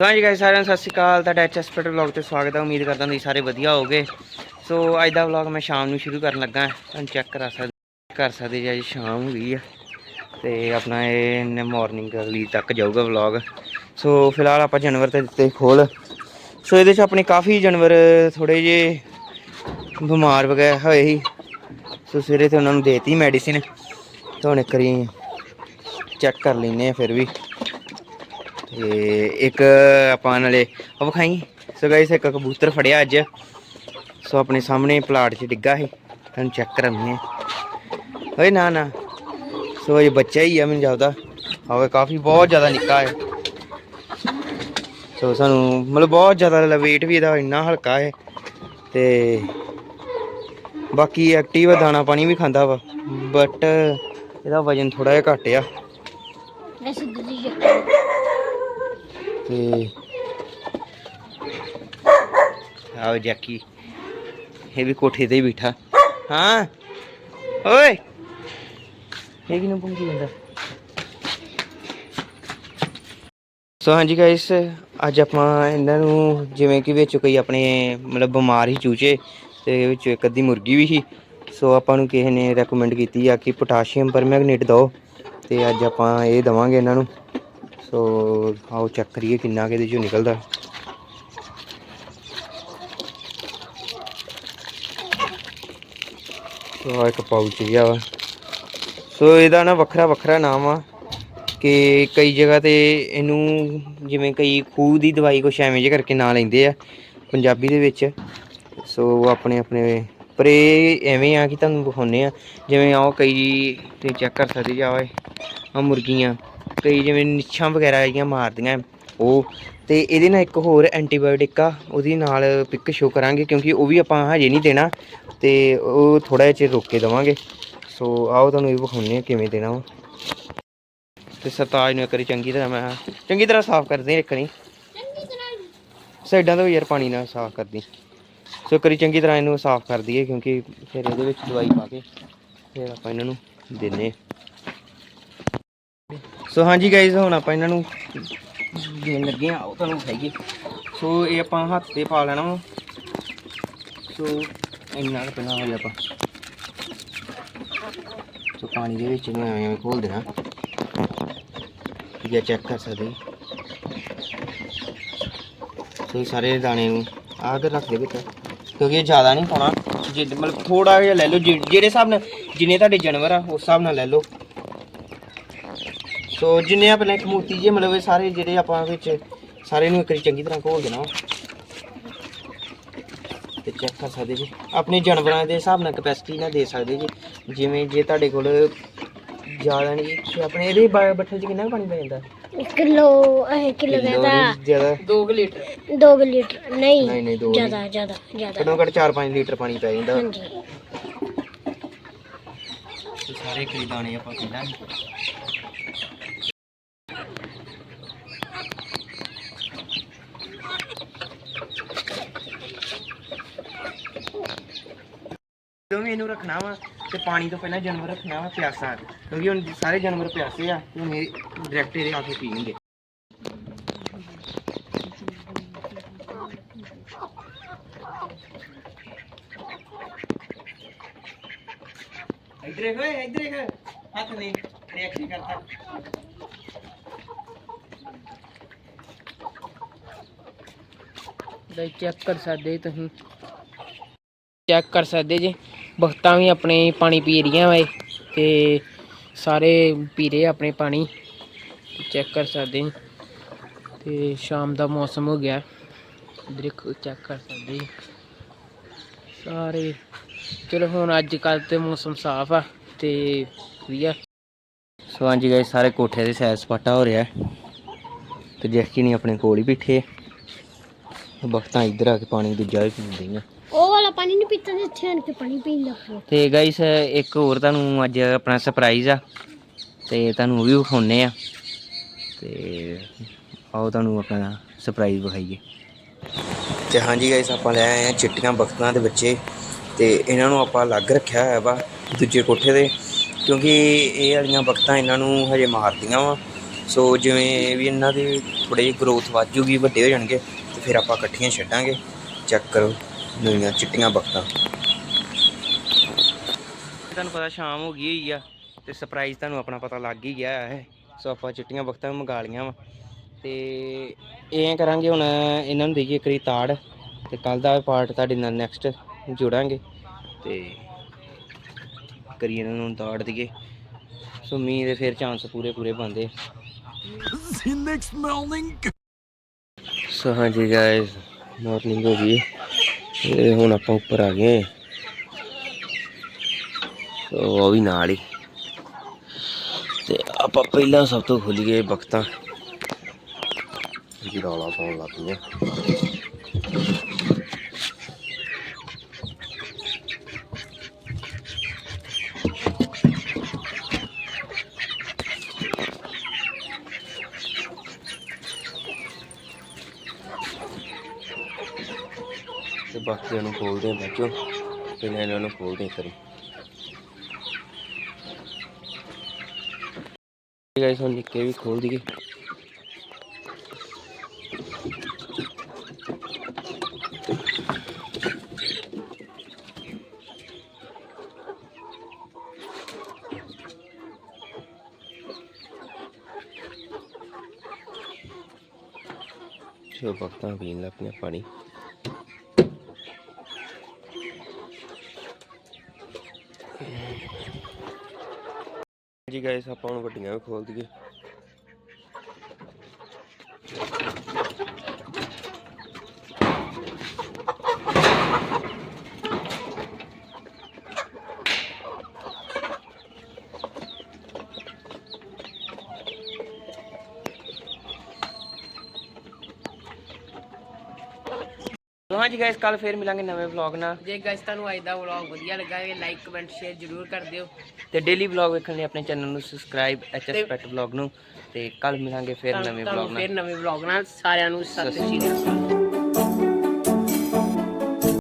ਹਾਂਜੀ ਗਾਇਸ ਸਾਰਿਆਂ ਨੂੰ ਸਤਿ ਸ਼੍ਰੀ ਅਕਾਲ। ਤੁਹਾਡਾ ਐਚਐਸ ਪੈਟਰ ਵਲੌਗ ਤੇ ਸਵਾਗਤ ਹੈ ਉਮੀਦ ਕਰਦਾ ਤੁਸੀਂ ਸਾਰੇ ਵਧੀਆ ਹੋਗੇ ਸੋ ਅੱਜ ਦਾ ਵਲੌਗ ਮੈਂ ਸ਼ਾਮ ਨੂੰ ਸ਼ੁਰੂ ਕਰਨ ਲੱਗਾ। ਤੁਹਾਨੂੰ ਚੈੱਕ ਕਰਾ ਸਕਦੇ ਕਰ ਸਕਦੇ ਜੀ ਅੱਜ ਸ਼ਾਮ ਹੋ ਗਈ ਆ। ਤੇ ਆਪਣਾ ਇਹ ਮਾਰਨਿੰਗ ਲਈ ਤੱਕ ਜਾਊਗਾ ਵਲੌਗ ਸੋ ਫਿਲਹਾਲ ਆਪਾਂ ਜਾਨਵਰ ਤੇ ਦਿੱਤੇ ਖੋਲ। ਸੋ ਇਹਦੇ ਚ ਆਪਣੇ ਕਾਫੀ ਜਾਨਵਰ ਥੋੜੇ ਜੇ ਬਿਮਾਰ ਵਗੈਰਾ ਹੋਏ ਸੀ। ਸੋ ਸਵੇਰੇ ਤੇ ਉਹਨਾਂ ਨੂੰ ਦੇਤੀ ਮੈਡੀਸਿਨ ਤਾਂ ਹੁਣ ਇੱਕ ਵਾਰੀ ਚੈੱਕ ਕਰ ਲੈਨੇ ਆ ਫਿਰ ਵੀ। ਤੇ ਇੱਕ ਆਪਾਂ ਨਾਲੇ ਉਹ ਵਿਖਾਈ। ਸੋ ਗਾਇਸ ਇੱਕ ਕਬੂਤਰ ਫੜਿਆ ਅੱਜ। ਸੋ ਆਪਣੇ ਸਾਹਮਣੇ ਪਲਾਟ 'ਚ ਡਿੱਗਾ ਸੀ। ਤੁਹਾਨੂੰ ਚੈੱਕ ਕਰਾਂਗੇ ਓਏ ਨਾ ਨਾ। ਸੋ ਇਹ ਬੱਚਾ ਹੀ ਆ ਮੈਨੂੰ ਜਾਪਦਾ ਆਵੇ ਕਾਫੀ ਬਹੁਤ ਜ਼ਿਆਦਾ ਨਿੱਕਾ ਹੈ। ਸੋ ਸਾਨੂੰ ਮਤਲਬ ਬਹੁਤ ਜ਼ਿਆਦਾ weight ਵੀ ਇਹਦਾ ਇੰਨਾ ਹਲਕਾ ਹੈ। ਤੇ ਬਾਕੀ ਐਕਟਿਵ ਆ, ਦਾਣਾ ਪਾਣੀ ਵੀ ਖਾਂਦਾ ਵਾ। ਬਟ ਇਹਦਾ ਵਜਨ ਥੋੜਾ ਜਿਹਾ ਘੱਟ ਆ। ਦੂਜੀ ਤੇ ਆਓ ਜੈਕੀ, ਇਹ ਵੀ ਕੋਠੇ ਤੇ ਹੀ ਬੈਠਾ। ਹਾਂ? ਓਏ! ਇਹ ਕਿਨੂੰ ਪੁੰਗੀ ਜਾਂਦਾ? ਸੋ ਹਾਂਜੀ ਗਾਇਸ ਅੱਜ ਆਪਾਂ ਇਹਨਾਂ ਨੂੰ ਜਿਵੇਂ ਕਿ ਵਿੱਚ ਕੋਈ ਆਪਣੇ ਮਤਲਬ ਬਿਮਾਰ ਹੀ ਚੂਚੇ, ਤੇ ਵਿੱਚ ਇੱਕ ਅੱਧੀ ਮੁਰਗੀ ਵੀ ਸੀ। ਸੋ ਆਪਾਂ ਨੂੰ ਕਿਸੇ ਨੇ ਰეკਮੈਂਡ ਕੀਤੀ ਆ ਕਿ ਪੋਟਾਸ਼ੀਅਮ ਪਰਮੈਗਨੇਟ ਦਿਓ ਤੇ ਅੱਜ ਆਪਾਂ ਇਹ ਦਵਾਂਗੇ ਇਹਨਾਂ ਨੂੰ। ਸੋ ਆਓ ਚੈੱਕ ਕਰੀਏ ਕਿੰਨਾ ਕਿ ਇਹਦੇ ਚੋਂ ਨਿਕਲਦਾ। ਸੋ ਆਹ ਇੱਕ ਪਾਊਚ ਜਿਹਾ ਵਾ। ਸੋ ਇਹਦਾ ਨਾ ਵੱਖਰਾ ਵੱਖਰਾ ਨਾਮ ਆ ਕਿ ਕਈ ਜਗ੍ਹਾ ਤੇ ਇਹਨੂੰ ਜਿਵੇਂ ਕਈ ਖੂਹ ਦੀ ਦਵਾਈ ਕੁਛ ਐਵੇਂ ਜਿਹੇ ਕਰਕੇ ਨਾਂ ਲੈਂਦੇ ਆ ਪੰਜਾਬੀ ਦੇ ਵਿੱਚ। ਸੋ ਆਪਣੇ ਆਪਣੇ ਪਰ ਇਹ ਐਵੇਂ ਆ ਕਿ ਤੁਹਾਨੂੰ ਵਿਖਾਉਂਦੇ ਆ। ਜਿਵੇਂ ਆਓ ਕਈ ਤੁਸੀਂ ਚੈੱਕ ਕਰ ਸਕਦੇ ਜਾਓ ਆ ਮੁਰਗੀਆਂ। ਕਈ ਜਿਵੇਂ ਨਿੱਛਾਂ ਵਗੈਰਾ ਜਿਹੜੀਆਂ ਮਾਰਦੀਆਂ ਉਹ ਤੇ ਇਹਦੇ ਨਾਲ ਇੱਕ ਹੋਰ ਐਂਟੀਬਾਇਓਟਿਕ ਆ ਉਹਦੀ ਨਾਲ ਪਿਕ ਸ਼ੋ ਕਰਾਂਗੇ ਕਿਉਂਕਿ ਉਹ ਵੀ ਆਪਾਂ ਹਜੇ ਨਹੀਂ ਦੇਣਾ ਤੇ ਉਹ ਥੋੜਾ ਜਿਹਾ ਚਿਰ ਰੋਕ ਕੇ ਦੇਵਾਂਗੇ। ਸੋ ਆਓ ਤੁਹਾਨੂੰ ਇਹ ਵਿਖਾਉਂਦੇ ਆ ਕਿਵੇਂ ਦੇਣਾ ਵਾ। ਤੇ ਸਰਤਾਜ ਨੂੰ ਇੱਕ ਵਾਰੀ ਚੰਗੀ ਤਰ੍ਹਾਂ ਮੈਂ ਚੰਗੀ ਤਰ੍ਹਾਂ ਸਾਫ਼ ਕਰਦੇ ਰੱਖਣੀ। ਸਾਈਡਾਂ ਤੋਂ ਵੀ ਯਾਰ ਪਾਣੀ ਨਾਲ ਸਾਫ਼ ਕਰਦੀ ਸੋ ਇੱਕ ਵਾਰੀ ਚੰਗੀ ਤਰ੍ਹਾਂ ਇਹਨੂੰ ਸਾਫ਼ ਕਰ ਦਈਏ ਕਿਉਂਕਿ ਫਿਰ ਇਹਦੇ ਵਿੱਚ ਦਵਾਈ ਪਾ ਕੇ ਫਿਰ ਆਪਾਂ ਇਹਨਾਂ ਨੂੰ ਦਿੰਨੇ ਸੋ ਹਾਂਜੀ ਗਾਇਜ਼ ਹੁਣ ਆਪਾਂ ਇਹਨਾਂ ਨੂੰ ਦੇਣ ਲੱਗੇ ਆ, ਉਹ ਤੁਹਾਨੂੰ ਖਾਈਏ ਸੋ ਇਹ ਆਪਾਂ ਹੱਥ ਤੇ ਪਾ ਲੈਣਾ ਵਾ। ਸੋ ਇੰਨਾ ਕੁ ਪਹਿਲਾਂ ਹੋ ਆਪਾਂ ਸੋ ਪਾਣੀ ਦੇ ਵਿੱਚ ਇਹਨੂੰ ਐਵੇਂ ਐਵੇਂ ਘੋਲ ਦੇਣਾ। ਇਹ ਚੈੱਕ ਕਰ ਸਕਦੇ ਸੋ ਇਹ ਸਾਰੇ ਦਾਣੇ ਨੂੰ ਆਹ ਕੇ ਰੱਖ ਦੇ ਵਿੱਚ। ਕਿਉਂਕਿ ਇਹ ਜ਼ਿਆਦਾ ਨਹੀਂ ਪਾਉਣਾ। ਜੇ ਮਤਲਬ ਥੋੜਾ ਜਿਹਾ ਲੈ ਲਓ, ਜਿ- ਜਿਹੜੇ ਹਿਸਾਬ ਨਾਲ ਜਿੰਨੇ ਤੁਹਾਡੇ ਜਾਨਵਰ ਆ, ਉਸ ਹਿਸਾਬ ਨਾਲ ਲੈ ਲਓ। ਸੋ ਜਿੰਨੇ ਆ ਪਹਿਲਾਂ ਇੱਕ ਮੋਤੀ ਜੇ ਮਤਲਬ ਇਹ ਸਾਰੇ ਜਿਹੜੇ ਆਪਾਂ ਵਿੱਚ ਸਾਰੇ ਨੂੰ ਇੱਕ ਵਾਰੀ ਚੰਗੀ ਤਰ੍ਹਾਂ ਘੋਲ ਦੇਣਾ। ਤੇ ਚੈੱਕ ਕਰ ਸਕਦੇ ਜੀ। ਆਪਣੇ ਜਾਨਵਰਾਂ ਦੇ ਹਿਸਾਬ ਨਾਲ ਕਪੈਸਿਟੀ ਨਾਲ ਦੇ ਸਕਦੇ ਜੀ। ਜਿਵੇਂ ਜੇ ਤੁਹਾਡੇ ਕੋਲ ਜ਼ਿਆਦਾ ਨਹੀਂ ਤੇ ਆਪਣੇ ਇਹਦੇ ਬੱਠਲ 'ਚ ਕਿੰਨਾ ਕੁ ਪਾਣੀ ਪੈ ਜਾਂਦਾ? ਕਿਲੋ ਇਹ ਕਿਲੋ ਕਿੱਲੋ ਦਾ ਨਹੀਂ, ਜ਼ਿਆਦਾ? 2 ਲੀਟਰ। 2 ਲੀਟਰ ਨਹੀਂ ਨਹੀਂ ਨਹੀਂ ਜ਼ਿਆਦਾ ਜ਼ਿਆਦਾ ਜ਼ਿਆਦਾ। ਘੱਟੋ ਘੱਟ 4-5 ਲੀਟਰ ਪਾਣੀ ਪੈ ਜਾਂਦਾ। ਹਾਂਜੀ। ਸਾਰੇ ਕਈ ਦਾਣੇ ਆਪਾਂ ਪਹਿਲਾਂ ਦੋਵੇਂ ਇਹਨੂੰ ਰੱਖਣਾ ਵਾ ਤੇ ਪਾਣੀ ਤੋਂ ਪਹਿਲਾਂ ਜਾਨਵਰ ਰੱਖਣਾ ਵਾ ਪਿਆਸਾ ਕਿਉਂਕਿ ਹੁਣ ਸਾਰੇ ਜਾਨਵਰ ਪਿਆਸੇ ਆ, ਤੇ ਹੁਣ ਇਹ ਡਾਇਰੈਕਟ ਇਹਦੇ ਆ ਕੇ ਪੀਣਗੇ। ਇੱਧਰ ਦੇਖ ਇੱਧਰ ਦੇਖ। ਹੱਥ ਨੇ ਰਿਐਕਸ਼ਨ ਕਰਤਾ। ਦਾ ਚੈੱਕ ਕਰ ਸਕਦੇ ਤੁਸੀਂ। ਚੈੱਕ ਕਰ ਸਕਦੇ ਜੀ। ਬਖਤਾਂ ਵੀ ਆਪਣੇ ਪਾਣੀ ਪੀ ਰਹੀਆਂ ਵੇ ਤੇ ਸਾਰੇ ਪੀ ਰਹੇ ਆਪਣੇ ਪਾਣੀ। ਚੈੱਕ ਕਰ ਸਕਦੇ ਜੀ ਤੇ ਸ਼ਾਮ ਦਾ ਮੌਸਮ ਹੋ ਗਿਆ। ਦੇਖੋ ਚੈੱਕ ਕਰ ਸਕਦੇ ਸਾਰੇ ਚਲੋ ਹੁਣ ਅੱਜ ਕੱਲ ਤੇ ਮੌਸਮ ਸਾਫ਼ ਆ ਤੇ ਵਧੀਆ ਸੋ ਹਾਂਜੀ ਗਾਇਸ ਸਾਰੇ ਕੋਠੇ ਦੇ ਸੈਰ ਸਪਾਟਾ ਹੋ ਰਿਹਾ। ਹੈ। ਤੇ ਜੈਕੀ ਨਹੀਂ ਆਪਣੇ ਕੋਲ ਹੀ ਬੈਠੇ। ਬਖਤਾਂ ਇੱਧਰ ਆ ਕੇ ਪਾਣੀ ਦੂਜਾ ਵੀ ਪੀਂਦੀਆਂ। ਉਹ ਪਾਣੀ ਨਹੀਂ ਪੀਤਾ ਤੇ ਇੱਥੇ ਆਣ ਕੇ ਪਾਣੀ ਪੀਣ ਲੱਗ ਪਿਆ। ਤੇ ਗਾਇਸ ਇੱਕ ਹੋਰ ਤੁਹਾਨੂੰ ਅੱਜ ਆਪਣਾ ਸਰਪ੍ਰਾਈਜ਼ ਆ ਤੇ ਤੁਹਾਨੂੰ ਉਹ ਵੀ ਵਿਖਾਉਨੇ ਆ। ਤੇ ਆਓ ਤੁਹਾਨੂੰ ਆਪਣਾ ਸਰਪ੍ਰਾਈਜ਼ ਵਿਖਾਈਏ। ਤੇ ਹਾਂਜੀ ਗਾਇਸ ਆਪਾਂ ਲੈ ਆਏ ਆ ਚਿੱਟੀਆਂ ਬਖਤਾਂ ਦੇ ਬੱਚੇ ਤੇ ਇਹਨਾਂ ਨੂੰ ਆਪਾਂ ਅਲੱਗ ਰੱਖਿਆ ਹੋਇਆ ਵਾ ਦੂਜੇ ਕੋਠੇ ਤੇ ਕਿਉਂਕਿ ਇਹ ਵਾਲੀਆਂ ਬਖਤਾਂ ਇਹਨਾਂ ਨੂੰ ਹਜੇ ਮਾਰਦੀਆਂ ਵਾ। ਸੋ ਜਿਵੇਂ ਵੀ ਇਹਨਾਂ ਦੇ ਥੋੜੇ ਜਿਹੀ ਗਰੋਥ ਵੱਧ ਜੂਗੀ ਵੱਡੇ ਹੋ ਜਾਣਗੇ ਤੇ ਫਿਰ ਆਪਾਂ ਇਕੱਠੀਆਂ ਛੱਡਾਂਗੇ। ਚੈੱਕ ਕਰੋ। ਨਵੀਆਂ ਚਿੱਟੀਆਂ ਬਖਤਾਂ। ਤੁਹਾਨੂੰ ਪਤਾ ਸ਼ਾਮ ਹੋ ਗਈ ਹੋਈ ਆ ਤੇ ਸਰਪ੍ਰਾਈਜ਼ ਤੁਹਾਨੂੰ ਆਪਣਾ ਪਤਾ ਲੱਗ ਹੀ ਗਿਆ ਹੈ। ਸੋ ਆਪਾਂ ਚਿੱਟੀਆਂ ਬਖਤਾਂ ਵੀ ਮੰਗਾ ਲੀਆਂ ਵਾ। ਤੇ ਇਹ ਕਰਾਂਗੇ ਹੁਣ ਇਹਨਾਂ ਨੂੰ ਦੇਈਏ ਕਰੀ ਤਾੜ ਤੇ ਕੱਲ ਦਾ ਪਾਰਟ ਤੁਹਾਡੇ ਨਾਲ ਨੈਕਸਟ ਜੋੜਾਂਗੇ ਤੇ ਕਰੀਏ ਇਹਨਾਂ ਨੂੰ ਤਾੜ ਦਈਏ। ਸੋ ਮੀਂਹ ਦੇ ਫਿਰ ਚਾਂਸ ਪੂਰੇ ਪੂਰੇ ਬੰਦੇ ਸੋ ਹਾਂਜੀ ਗਾਇਸ ਮਾਰਨਿੰਗ ਹੋ ਗਈ। ਤੇ ਹੁਣ ਆਪਾਂ ਉੱਪਰ ਆ ਗਏ ਉਹ ਵੀ ਨਾਲ ਹੀ। ਤੇ ਆਪਾਂ ਪਹਿਲਾਂ ਸਭ ਤੋਂ ਖੁੱਲੀਏ ਬਖਤਾਂ। ਜੀ ਰੌਲਾ ਪਾਉਣ ਲੱਗ ਪਈਆਂ। ਬਾਕੀ ਬਾਕੀਆਂ ਨੂੰ ਖੋਲਦੇ ਆ ਬੱਚੋ ਪਹਿਲਾਂ ਇਹਨਾਂ ਨੂੰ ਖੋਲਦੇ ਕਰੀ ਗਾਇਸ ਹੁਣ ਨਿੱਕੇ ਵੀ ਖੋਲ ਦਈਏ। ਜੋ ਬਖਤਾਂ ਪੀਣ ਲੱਗ ਪਈਆਂ ਪਾਣੀ। ਜੀ ਗਾਇਸ ਆਪਾਂ ਹੁਣ ਵੱਡੀਆਂ ਵੀ ਖੋਲ ਦਈਏ। ਲੋ ਹਾਂਜੀ ਗਾਇਸ ਕੱਲ ਫੇਰ ਮਿਲਾਂਗੇ ਨਵੇਂ ਵਲੌਗ ਨਾਲ। ਜੇ ਗਾਇਸ ਤੁਹਾਨੂੰ ਅੱਜ ਦਾ ਵਲੌਗ ਵਧੀਆ ਲੱਗਾ ਹੈ ਲਾਈਕ ਕਮੈਂਟ ਸ਼ੇਅਰ ਜ਼ਰੂਰ ਕਰ ਦਿਓ। ਤੇ ਡੇਲੀ ਵਲੌਗ ਵੇਖਣ ਲਈ ਆਪਣੇ ਚੈਨਲ ਨੂੰ ਸਬਸਕ੍ਰਾਈਬ ਐਚਐਸ ਪੈਟ ਵਲੌਗ ਨੂੰ। ਤੇ ਕੱਲ ਮਿਲਾਂਗੇ ਫੇਰ ਨਵੇਂ ਵਲੌਗ ਤੁਹਾਨੂੰ ਨਾਲ ਫਿਰ ਨਵੇਂ ਵਲੌਗ ਨਾਲ। ਸਾਰਿਆਂ ਨੂੰ ਸਤਿ ਸ਼੍ਰੀ ਅਕਾਲ।